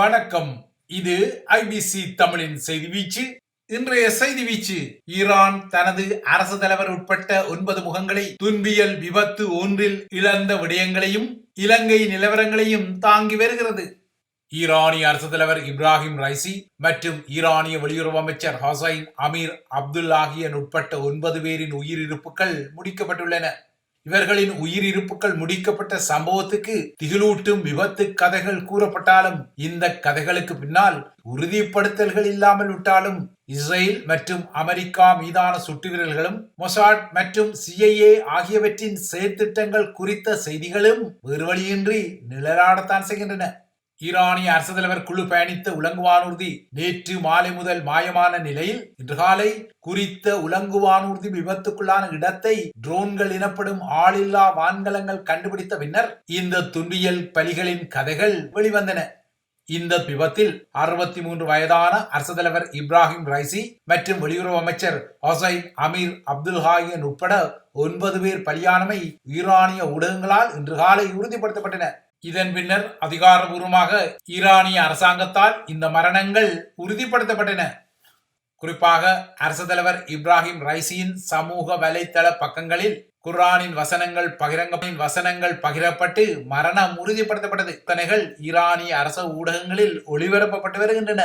வணக்கம். இது ஐபிசி தமிழின் செய்தி வீச்சு. இன்றைய செய்தி வீச்சு ஈரான் தனது அரசு தலைவர் உட்பட்ட ஒன்பது முகங்களை துன்பியல் விபத்து ஒன்றில் இழந்த விடயங்களையும் இலங்கை நிலவரங்களையும் தாங்கி வருகிறது. ஈரானிய அரசு தலைவர் இப்ராஹிம் ரைசி மற்றும் ஈரானிய வெளியுறவு அமைச்சர் ஹசைன் அமீர் அப்துல் ஆகியன் உட்பட்ட ஒன்பது பேரின் உயிரிழப்புகள் முடிக்கப்பட்டுள்ளன. இவர்களின் உயிரிழப்புகள் முடிக்கப்பட்ட சம்பவத்துக்கு திகிலூட்டும் விபத்து கதைகள் கூறப்பட்டாலும் இந்த கதைகளுக்கு பின்னால் உறுதிப்படுத்தல்கள் இல்லாமல் விட்டாலும் இஸ்ரேல் மற்றும் அமெரிக்கா மீதான சுட்டுவிரல்களும் மொசாட் மற்றும் சிஐஏ ஆகியவற்றின் செயற்திட்டங்கள் குறித்த செய்திகளும் வேறு வழியின்றி நிழலாடத்தான் செய்கின்றன. ஈரானிய அரசு தலைவர் குழு பயணித்த உலங்குவானூர்தி நேற்று மாலை முதல் மாயமான நிலையில் இன்று காலை குறித்த உலங்குவானூர்தி விபத்துக்குள்ளான இடத்தை ட்ரோன்கள் எனப்படும் ஆளில்லா வான்கலங்கள் கண்டுபிடித்த பின்னர் இந்த துன்பியல் பலிகளின் கதைகள் வெளிவந்தன. இந்த விபத்தில் அறுபத்தி மூன்று வயதான அரசு தலைவர் இப்ராஹிம் ரைசி மற்றும் வெளியுறவு அமைச்சர் ஹொசைன் அமீர் அப்துல் ஹாயன் உட்பட ஒன்பது பேர் பலியானமை ஈரானிய ஊடகங்களால் இன்று காலை உறுதிப்படுத்தப்பட்டன. இதன் பின்னர் அதிகாரபூர்வமாக ஈரானிய அரசாங்கத்தால் இந்த மரணங்கள் உறுதிப்படுத்தப்பட்டன. குறிப்பாக அரசு தலைவர் இப்ராஹிம் ரைசியின் சமூக வலைத்தள பக்கங்களில் குர்ஆனின் வசனங்கள் பகிரங்கமின் வசனங்கள் பகிரப்பட்டு மரணம் உறுதிப்படுத்தப்பட்டது. இத்தனைகள் ஈரானிய அரச ஊடகங்களில் ஒளிபரப்பப்பட்டு வருகின்றன.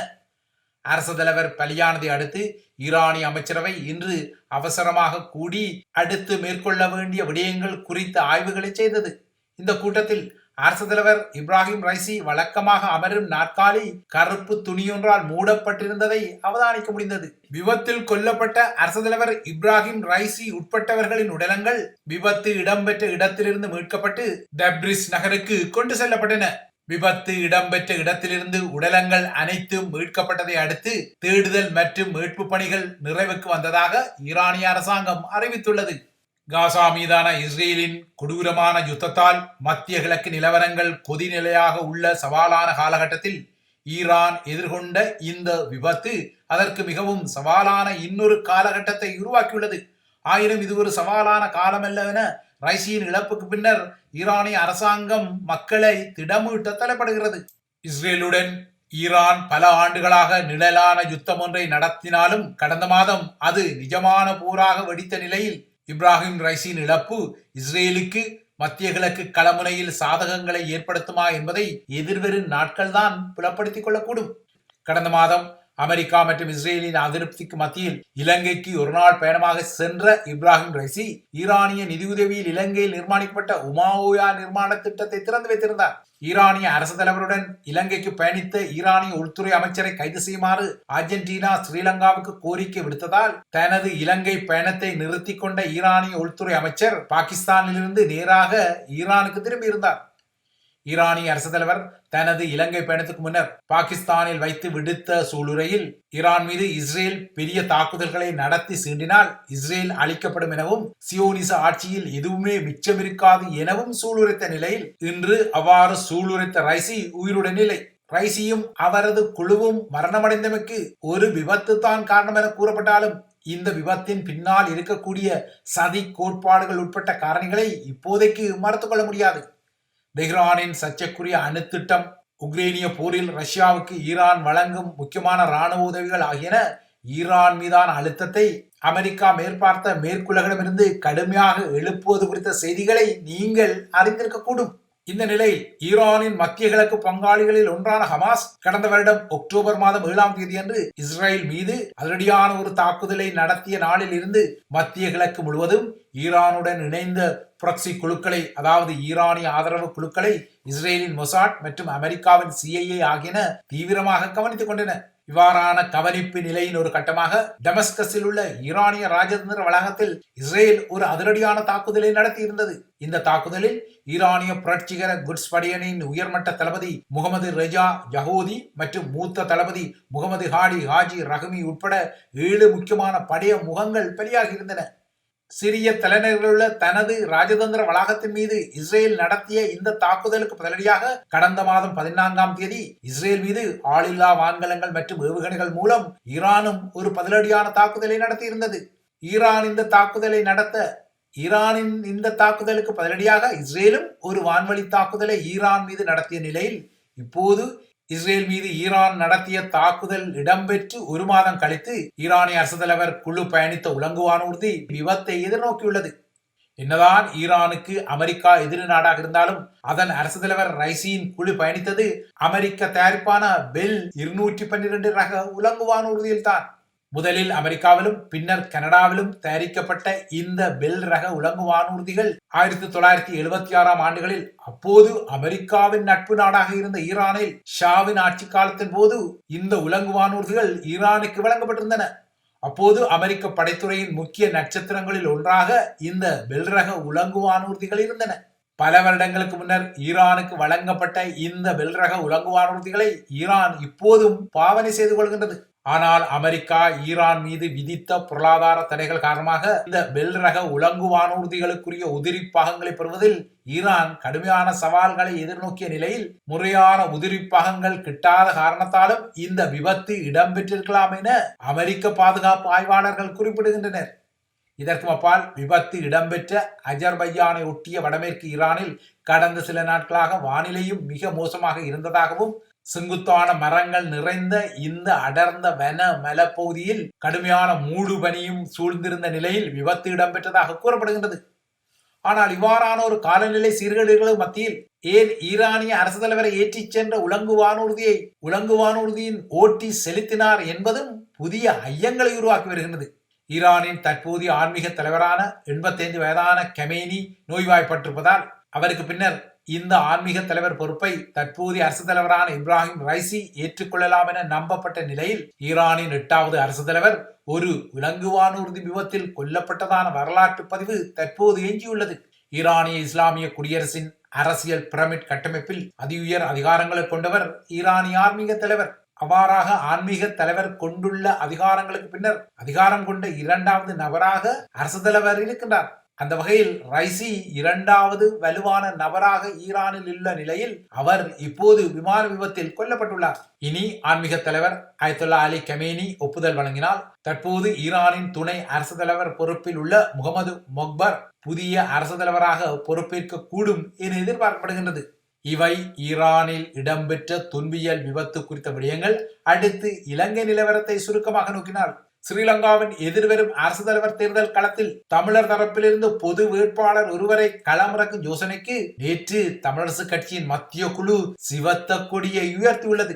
அரசு தலைவர் பலியானதை அடுத்து ஈரானிய அமைச்சரவை இன்று அவசரமாக கூடி அடுத்து மேற்கொள்ள வேண்டிய விடயங்கள் குறித்த ஆய்வுகளை செய்தது. இந்த கூட்டத்தில் அரசு தலைவர் இப்ராஹிம் ரைசி வழக்கமாக அமரும் நாற்காலி கருப்பு துணியொன்றால் மூடப்பட்டிருந்ததை அவதானிக்க முடிந்தது. விபத்தில் கொல்லப்பட்ட அரசு தலைவர் இப்ராஹிம் ரைசி உட்பட்டவர்களின் உடலங்கள் விபத்து இடம்பெற்ற இடத்திலிருந்து மீட்கப்பட்டு டப்ரிஸ் நகருக்கு கொண்டு செல்லப்பட்டன. விபத்து இடம்பெற்ற இடத்திலிருந்து உடலங்கள் அனைத்தும் மீட்கப்பட்டதை அடுத்து தேடுதல் மற்றும் மீட்பு பணிகள் நிறைவுக்கு வந்ததாக ஈரானிய அரசாங்கம் அறிவித்துள்ளது. காசா மீதான இஸ்ரேலின் கொடூரமான யுத்தத்தால் மத்திய கிழக்கு நிலவரங்கள் கொதிநிலையாக உள்ள சவாலான காலகட்டத்தில் ஈரான் எதிர்கொண்ட இந்த விபத்து அதற்கு மிகவும் சவாலான இன்னொரு காலகட்டத்தை உருவாக்கியுள்ளது. ஆயினும் இது ஒரு சவாலான காலமல்ல என ரைசியின் இழப்புக்கு பின்னர் ஈரானிய அரசாங்கம் மக்களை திடமூட்ட தலைப்படுகிறது இஸ்ரேலுடன் ஈரான் பல ஆண்டுகளாக நிழலான யுத்தம் ஒன்றை நடத்தினாலும் கடந்த மாதம் அது நிஜமான போராக வெடித்த நிலையில் இப்ராஹிம் ரைசின் இழப்பு இஸ்ரேலுக்கு மத்திய கிழக்கு களமுனையில் சாதகங்களை ஏற்படுத்துமா என்பதை எதிர்வரும் நாட்கள்தான் புலப்படுத்திக் கொள்ளக்கூடும். கடந்த மாதம் அமெரிக்கா மற்றும் இஸ்ரேலின் அதிருப்திக்கு மத்தியில் இலங்கைக்கு ஒரு நாள் பயணமாக சென்ற இப்ராஹிம் ரைசி ஈரானிய நிதியுதவியில் இலங்கையில் நிர்மாணிக்கப்பட்ட உமாவோயா நிர்மாண திட்டத்தை திறந்து வைத்திருந்தார். ஈரானிய அரசு தலைவருடன் இலங்கைக்கு பயணித்த ஈரானிய உள்துறை அமைச்சரை கைது செய்யுமாறு அர்ஜென்டினா ஸ்ரீலங்காவுக்கு கோரிக்கை விடுத்ததால் தனது இலங்கை பயணத்தை நிறுத்தி கொண்ட ஈரானிய உள்துறை அமைச்சர் பாகிஸ்தானிலிருந்து நேராக ஈரானுக்கு திரும்பியிருந்தார். ஈரானிய அரசு தலைவர் தனது இலங்கை பயணத்துக்கு முன்னர் பாகிஸ்தானில் வைத்து விடுத்த சூளுரையில் ஈரான் மீது இஸ்ரேல் பெரிய தாக்குதல்களை நடத்தி சீண்டினால் இஸ்ரேல் அழிக்கப்படும் எனவும் சியோனிச ஆட்சியில் எதுவுமே மிச்சமிருக்காது எனவும் சூளுரைத்த நிலையில் இன்று அவ்வாறு சூளுரைத்த ரைசி உயிருடன் இல்லை. ரைசியும் அவரது குழுவும் மரணமடைந்தமைக்கு ஒரு விபத்து தான் காரணம் என கூறப்பட்டாலும் இந்த விபத்தின் பின்னால் இருக்கக்கூடிய சதி கோட்பாடுகள் உட்பட்ட காரணிகளை இப்போதைக்கு மறுத்துக்கொள்ள முடியாது. டெஹ்ரானின் சர்ச்சைக்குரிய அணுத்திட்டம் உக்ரேனிய உக்ரைனிய போரில் ரஷ்யாவுக்கு ஈரான் வழங்கும் முக்கியமான ராணுவ உதவிகள் ஆகியன ஈரான் மீதான அழுத்தத்தை அமெரிக்கா மேற்பார்த்த மேற்குலகிடமிருந்து கடுமையாக எழுப்புவது குறித்த செய்திகளை நீங்கள் அறிந்திருக்கக்கூடும். இந்த நிலையில் ஈரானின் மத்திய கிழக்கு பங்காளிகளில் ஒன்றான ஹமாஸ் கடந்த வருடம் அக்டோபர் மாதம் ஏழாம் தேதி அன்று இஸ்ரேல் மீது அதிரடியான ஒரு தாக்குதலை நடத்திய நாளில் இருந்து மத்திய கிழக்கு முழுவதும் ஈரானுடன் இணைந்த புரட்சி குழுக்களை அதாவது ஈரானிய ஆதரவு குழுக்களை இஸ்ரேலின் மொசாட் மற்றும் அமெரிக்காவின் சிஐஏ ஆகியன தீவிரமாக கவனித்துக் கொண்டன. இவ்வாறான கவனிப்பு நிலையின் ஒரு கட்டமாக டெமஸ்கஸில் உள்ள ஈரானிய ராஜதந்திர வளாகத்தில் இஸ்ரேல் ஒரு அதிரடியான தாக்குதலை நடத்தியிருந்தது. இந்த தாக்குதலில் ஈரானிய புரட்சிகர குட்ஸ் படையணியின் உயர்மட்ட தளபதி முகமது ரெஜா யஹூதி மற்றும் மூத்த தளபதி முகமது ஹாடி ஹாஜி ரஹ்மி உட்பட ஏழு முக்கியமான படைய முகங்கள் பலியாகியிருந்தன. சிறிய தலைநகரிலுள்ள தனது ராஜதந்திர வளாகத்தின் மீது இஸ்ரேல் நடத்திய இந்த தாக்குதலுக்கு பதிலடியாக கடந்த மாதம் பதினான்காம் தேதி இஸ்ரேல் மீது ஆளில்லா வான்கலங்கள் மற்றும் ஏவுகணைகள் மூலம் ஈரானும் ஒரு பதிலடியான தாக்குதலை நடத்தியிருந்தது. ஈரான் இந்த தாக்குதலை நடத்த ஈரானின் இந்த தாக்குதலுக்கு பதிலடியாக இஸ்ரேலும் ஒரு வான்வழி தாக்குதலை ஈரான் மீது நடத்திய நிலையில் இப்போது இஸ்ரேல் மீது ஈரான் நடத்திய தாக்குதல் இடம்பெற்று ஒரு மாதம் கழித்து ஈரானிய அரசு தலைவர் குழு பயணித்த உலங்குவானூர்தி விபத்தை எதிர்நோக்கியுள்ளது. என்னதான் ஈரானுக்கு அமெரிக்கா எதிரி நாடாக இருந்தாலும் அதன் அரசு தலைவர் ரைசியின் குழு பயணித்தது அமெரிக்க தயாரிப்பான பெல் இருநூற்றி பன்னிரண்டு ரக உலங்குவானூர்தியில் தான் முதலில் அமெரிக்காவிலும் பின்னர் கனடாவிலும் தயாரிக்கப்பட்ட இந்த பெல் ரக உலங்கு வானூர்திகள் ஆயிரத்தி தொள்ளாயிரத்தி எழுபத்தி ஆறாம் ஆண்டுகளில் அப்போது அமெரிக்காவின் நட்பு நாடாக இருந்த ஈரானில் ஷாவின் ஆட்சி காலத்தின் போது இந்த உலங்கு வானூர்திகள் ஈரானுக்கு வழங்கப்பட்டிருந்தன. அப்போது அமெரிக்க படைத்துறையின் முக்கிய நட்சத்திரங்களில் ஒன்றாக இந்த பெல் ரக உலங்கு வானூர்திகள் இருந்தன. பல வருடங்களுக்கு முன்னர் ஈரானுக்கு வழங்கப்பட்ட இந்த பெல்ரக உலங்கு வானூர்திகளை ஈரான் இப்போதும் பாவனை செய்து கொள்கின்றது. ஆனால் அமெரிக்கா ஈரான் மீது விதித்த பொருளாதார தடைகள் காரணமாக இந்த பெல் ரக உலங்கு வானூர்திகளுக்குரிய உதிரி பாகங்களை பெறுவதில் ஈரான் கடுமையான சவால்களை எதிர்நோக்கிய நிலையில் முறையான உதிரி பாகங்கள் கிட்டாத காரணத்தாலும் இந்த விபத்து இடம்பெற்றிருக்கலாம் என அமெரிக்க பாதுகாப்பு ஆய்வாளர்கள் குறிப்பிடுகின்றனர். இதற்கு அப்பால் விபத்து இடம்பெற்ற அஜர்பையானை ஒட்டிய வடமேற்கு ஈரானில் கடந்த சில நாட்களாக வானிலையும் மிக மோசமாக இருந்ததாகவும் செங்குத்தான மரங்கள் நிறைந்த இந்த அடர்ந்த வன மலப்பகுதியில் கடுமையான மூடு பனியும் சூழ்ந்திருந்த நிலையில் விபத்து இடம்பெற்றதாக கூறப்படுகின்றது. ஆனால் இவ்வாறான ஒரு காலநிலை சீர்கேடுகளுக்கு மத்தியில் ஏன் ஈரானிய அரசு தலைவரை ஏற்றிச் சென்ற உலங்கு வானூர்தியை உலங்கு வானூர்தியின் ஓட்டி செலுத்தினார் என்பதும் புதிய ஐயங்களை உருவாக்கி வருகின்றது. ஈரானின் தற்போதைய ஆன்மீக தலைவரான எண்பத்தைந்து வயதான கமேனி நோய்வாய்ப்பட்டிருப்பதால் அவருக்கு பின்னர் இந்த ஆன்மீக தலைவர் பொறுப்பை தற்போதைய அரசு தலைவரான இப்ராஹிம் ரைசி ஏற்றுக்கொள்ளலாம் என நம்பப்பட்ட நிலையில் ஈரானின் எட்டாவது அரசு தலைவர் ஒரு விலங்குவானூர்தி விபத்தில் கொல்லப்பட்டதான வரலாற்று பதிவு தற்போது எஞ்சியுள்ளது ஈரானிய இஸ்லாமிய குடியரசின் அரசியல் பிரமிட் கட்டமைப்பில் அதிஉயர் அதிகாரங்களை கொண்டவர் ஈரானிய ஆன்மீக தலைவர். அவ்வாறாக ஆன்மீக தலைவர் கொண்டுள்ள அதிகாரங்களுக்கு பின்னர் அதிகாரம் கொண்ட இரண்டாவது நபராக அரசு தலைவர் இருக்கின்றார். அந்த வகையில் ரைசி இரண்டாவது வலுவான நபராக ஈரானில் உள்ள நிலையில் அவர் இப்போது விமான விபத்தில் கொல்லப்பட்டுள்ளார். இனி ஆன்மீக தலைவர் அயத்துல்லா அலி கமேனி ஒப்புதல் வழங்கினால் தற்போது ஈரானின் துணை அரசு தலைவர் பொறுப்பில் உள்ள முகமது மொக்பர் புதிய அரசு தலைவராக பொறுப்பேற்க கூடும் என எதிர்பார்க்கப்படுகின்றது. இவை ஈரானில் இடம்பெற்ற துன்பியல் விபத்து குறித்த விடயங்கள் அடுத்து இலங்கை நிலவரத்தை சுருக்கமாக நோக்கினார். ஸ்ரீலங்காவின் எதிர்வரும் அரசு தலைவர் தேர்தல் களத்தில் தமிழர் தரப்பிலிருந்து பொது வேட்பாளர் ஒருவரை களமிறக்கும் யோசனைக்கு நேற்று தமிழரசு கட்சியின் மத்திய குழு சிவத்த கொடியை உயர்த்தியுள்ளது.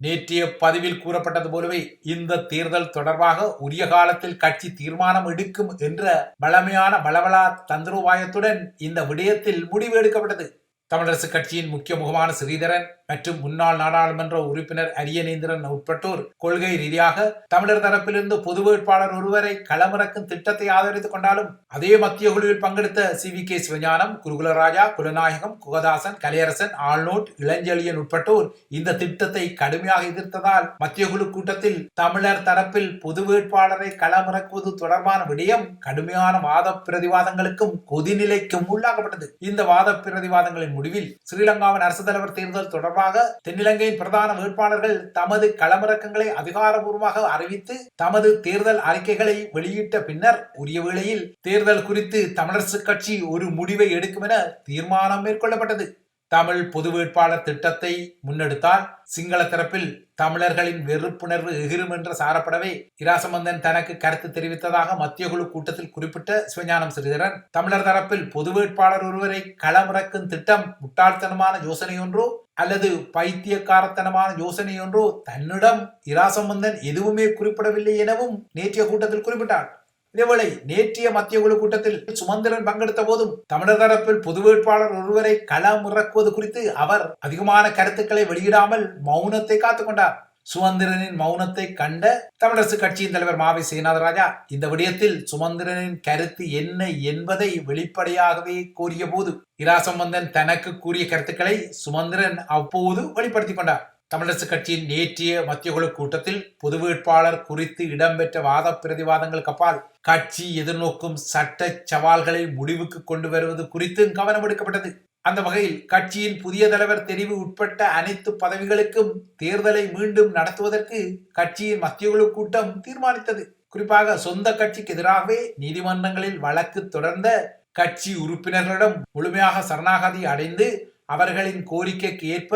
நேற்றைய பதிவில் கூறப்பட்டது போலவே இந்த தேர்தல் தொடர்பாக உரிய காலத்தில் கட்சி தீர்மானம் எடுக்கும் என்ற பழமையான பலவலா தந்திரோபாயத்துடன் இந்த விடயத்தில் முடிவு எடுக்கப்பட்டது. தமிழரசு கட்சியின் முக்கிய முகமான ஸ்ரீதரன் மற்றும் முன்னாள் நாடாளுமன்ற உறுப்பினர் அரியநேந்திரன் உட்பட்டோர் கொள்கை ரீதியாக தமிழர் தரப்பிலிருந்து பொது வேட்பாளர் ஒருவரை களமிறக்கும் திட்டத்தை ஆதரித்துக் கொண்டாலும் அதே மத்திய குழுவில் பங்கெடுத்த C V K Sivagnanam Gurukularaja Kulanayagam Kugathasan Kalaiyarasan ஆள்நோட் Ilanchezhiyan உட்பட்டோர் இந்த திட்டத்தை கடுமையாக எதிர்த்ததால் மத்திய குழு கூட்டத்தில் தமிழர் தரப்பில் பொது வேட்பாளரை களமிறக்குவது தொடர்பான விடயம் கடுமையான வாத பிரதிவாதங்களுக்கும் கொதிநிலைக்கும் உள்ளாக்கப்பட்டது. இந்த வாத பிரதிவாதங்களின் முடிவில் ஸ்ரீலங்காவின் அரசு தலைவர் தேர்தல் தொடர்பாக தென்னிலங்கையின் பிரதான வேட்பாளர்கள் தமது களமிறக்கங்களை அதிகாரபூர்வமாக அறிவித்து தமது தேர்தல் அறிக்கைகளை வெளியிட்ட பின்னர் உரிய வேளையில் தேர்தல் குறித்து தமிழரசு கட்சி ஒரு முடிவை எடுக்கும் என தீர்மானம் மேற்கொள்ளப்பட்டது. தமிழ் பொது வேட்பாளர் திட்டத்தை முன்னெடுத்தால் சிங்கள தரப்பில் தமிழர்களின் வெறுப்புணர்வு எகிரும் என்று சாரப்படவே இராசமந்தன் தனக்கு கருத்து தெரிவித்ததாக மத்திய குழு கூட்டத்தில் குறிப்பிட்ட சிவஞானம் ஸ்ரீதரன் தமிழர் தரப்பில் பொது வேட்பாளர் ஒருவரை களமிறக்கும் திட்டம் முட்டாள்தனமான யோசனை ஒன்றோ அல்லது பைத்தியக்காரத்தனமான யோசனை ஒன்றோ தன்னிடம் இராசம்பந்தன் எதுவுமே குறிப்பிடவில்லை எனவும் நேற்றைய கூட்டத்தில் குறிப்பிட்டார். இதேவேளை நேற்றைய மத்திய குழு கூட்டத்தில் சுமந்திரன் பங்கெடுத்த போதும் தமிழர் தரப்பில் பொது வேட்பாளர் ஒருவரை களம் இறக்குவது குறித்து அவர் அதிகமான கருத்துக்களை வெளியிடாமல் மௌனத்தை காத்துக்கொண்டார் சுமந்திரனின் மௌனத்தை கண்ட தமிழரசு கட்சியின் தலைவர் மாவை சேனாதராஜா இந்த விடயத்தில் சுமந்திரனின் கருத்து என்ன என்பதை வெளிப்படையாகவே கூறிய போது இராசம்பந்தன் தனக்கு கூறிய கருத்துக்களை சுமந்திரன் அப்போது வெளிப்படுத்திக் கொண்டார். தமிழரசு கட்சியின் நேற்றைய மத்திய குழு கூட்டத்தில் பொது வேட்பாளர் குறித்து இடம்பெற்ற வாத பிரதிவாதங்களுக்கு அப்பால் கட்சி எதிர்நோக்கும் சட்ட சவால்களை முடிவுக்கு கொண்டு வருவது குறித்தும் கவனம் எடுக்கப்பட்டது. அந்த வகையில் கட்சியின் புதிய தலைவர் தெரிவு உட்பட்ட அனைத்து பதவிகளுக்கும் தேர்தலை மீண்டும் நடத்துவதற்கு கட்சியின் மத்திய குழு கூட்டம் தீர்மானித்தது. குறிப்பாக சொந்த கட்சிக்கு எதிராகவே நீதிமன்றங்களில் வழக்கு தொடர்ந்த கட்சி உறுப்பினர்களிடம் முழுமையாக சரணாகதி அடைந்து அவர்களின் கோரிக்கைக்கு ஏற்ப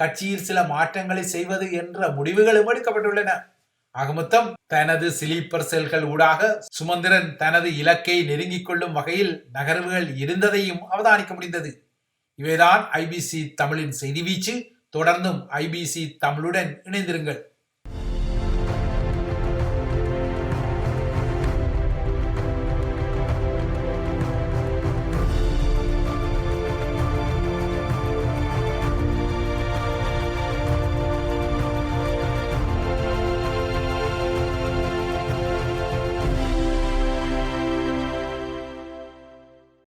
கட்சியில் சில மாற்றங்களை செய்வது என்ற முடிவுகளும் எடுக்கப்பட்டுள்ளன. அகமொத்தம் தனது சிலீப்பர் செல்கள் ஊடாக சுமந்திரன் தனது இலக்கை நெருங்கிக் கொள்ளும் வகையில் நகர்வுகள் இருந்ததையும் அவதானிக்க முடிந்தது. இவைதான் ஐபிசி தமிழின் செய்தி வீச்சு. தொடர்ந்தும் ஐபிசி தமிழுடன் இணைந்திருங்கள்.